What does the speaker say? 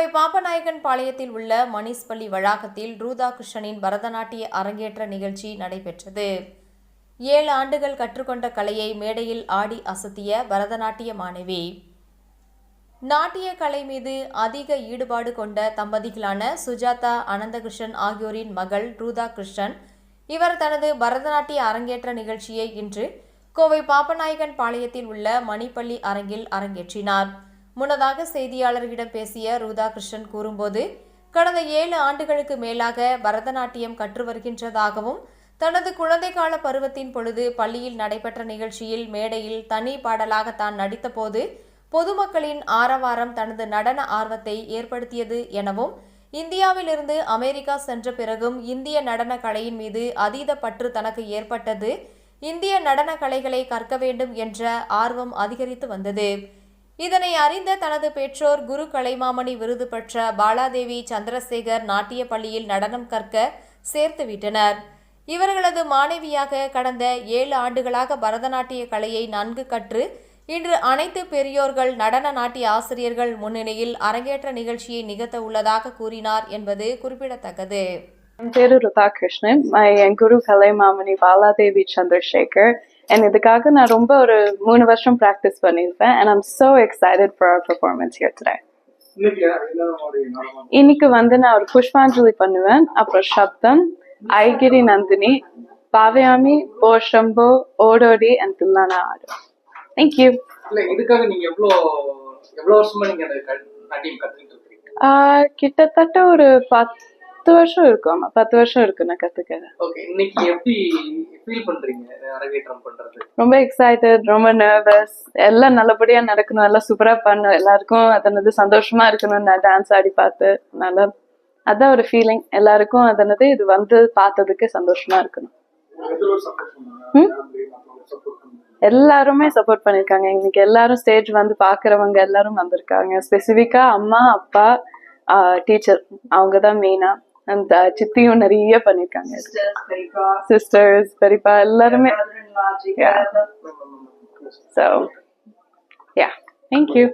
கோவை பாப்பநாயகன் பாளையத்தில் உள்ள மணிஷ் பள்ளி வளாகத்தில் ரூதா கிருஷ்ணனின் பரதநாட்டிய அரங்கேற்ற நிகழ்ச்சி நடைபெற்றது. ஏழு ஆண்டுகள் கற்றுக்கொண்ட கலையை மேடையில் ஆடி அசத்திய பரதநாட்டிய மாணவி. நாட்டிய கலை மீது அதிக ஈடுபாடு கொண்ட தம்பதிகளான சுஜாதா அனந்தகிருஷ்ணன் ஆகியோரின் மகள் ரூதா கிருஷ்ணன் இவர் தனது பரதநாட்டிய அரங்கேற்ற நிகழ்ச்சியை இன்று கோவை பாப்பநாயகன் பாளையத்தில் உள்ள மணிப்பள்ளி அரங்கில் அரங்கேற்றினார். முன்னதாக செய்தியாளர்களிடம் பேசிய ரூதாகிருஷ்ணன் கூறும்போது கடந்த ஏழு ஆண்டுகளுக்கு மேலாக பரதநாட்டியம் கற்று வருகின்றதாகவும் தனது குழந்தை கால பருவத்தின் பொழுது பள்ளியில் நடைபெற்ற நிகழ்ச்சியில் மேடையில் தனி பாடலாக தான் நடித்தபோது பொதுமக்களின் ஆரவாரம் தனது நடன ஆர்வத்தை ஏற்படுத்தியது எனவும் இந்தியாவிலிருந்து அமெரிக்கா சென்ற பிறகும் இந்திய நடன கலையின் மீது அதீத பற்று தனக்கு ஏற்பட்டது இந்திய நடன கலைகளை கற்க வேண்டும் என்ற ஆர்வம் அதிகரித்து வந்தது. இதனை அறிந்த தனது பெற்றோர் குரு கலைமாமணி விருது பெற்ற பாலாதேவி சந்திரசேகர் நாட்டிய பள்ளியில் நடனம் கற்க சேர்த்துவிட்டனர். இவர்களது மாணவியாக கடந்த ஏழு ஆண்டுகளாக பரதநாட்டிய கலையை நன்கு கற்று இன்று அனைத்து பெரியோர்கள் நடன நாட்டிய ஆசிரியர்கள் முன்னிலையில் அரங்கேற்ற நிகழ்ச்சியை நிகழ்த்த உள்ளதாக கூறினார் என்பது குறிப்பிடத்தக்கது. என் பேரு ருதா கிருஷ்ணன் என் குரு கலைமாமணி பாலாதேவி சந்திரசேகர். And இதுக்காக நான் ரொம்ப ஒரு மூணு வருஷம் ப்ராக்டிஸ் பண்ணியிருப்பேன். And I'm so excited for our performance here today. இன்னைக்கு வந்து நான் ஒரு புஷ்பாஞ்சலி பண்ணுவேன். அப்புறம் சப்தம் ஐகிரி நந்தினி பாவயாமி போ ஷம்போ ஓடோடி அண்ட் தில்லானா ஆடுவேன் தேங்க்யூ இதுக்காக நீங்க எவ்வளோ எவ்வளவு வருஷமா நீங்க கிட்டத்தட்ட ஒரு பத்து வருஷம் இருக்கும். பத்து வருஷம் இருக்கு நான் கத்துக்கிறேன் ஓகே இன்னைக்கு எப்படி ஃபீல் பண்றீங்க? அரங்கேற்றம் பண்றது. ரொம்ப எக்ஸைட்டட் ரொம்ப நர்வஸ் எல்லாம் நல்லபடியா நடக்கணும். எல்லாம் சூப்பரா பண்ணணும். எல்லாருக்கும் அதனது சந்தோஷமா இருக்கணும் நான் டான்ஸ் ஆடி பார்த்து நல்லா அதான் ஒரு ஃபீலிங் எல்லாருக்கும் அதனது இது வந்து பார்த்ததுக்கு சந்தோஷமா இருக்கணும்? எல்லாருமே சப்போர்ட் பண்ணிருக்காங்க. இன்னைக்கு எல்லாரும் ஸ்டேஜ் வந்து பாக்குறவங்க எல்லாரும் வந்திருக்காங்க. ஸ்பெசிஃபிக்கா அம்மா அப்பா டீச்சர் அவங்க தான் மெயினா அந்த சித்தியும் நிறைய பண்ணிருக்காங்க சிஸ்டர்ஸ் பெரியப்பா எல்லாருமே Yeah. So, yeah. Thank you.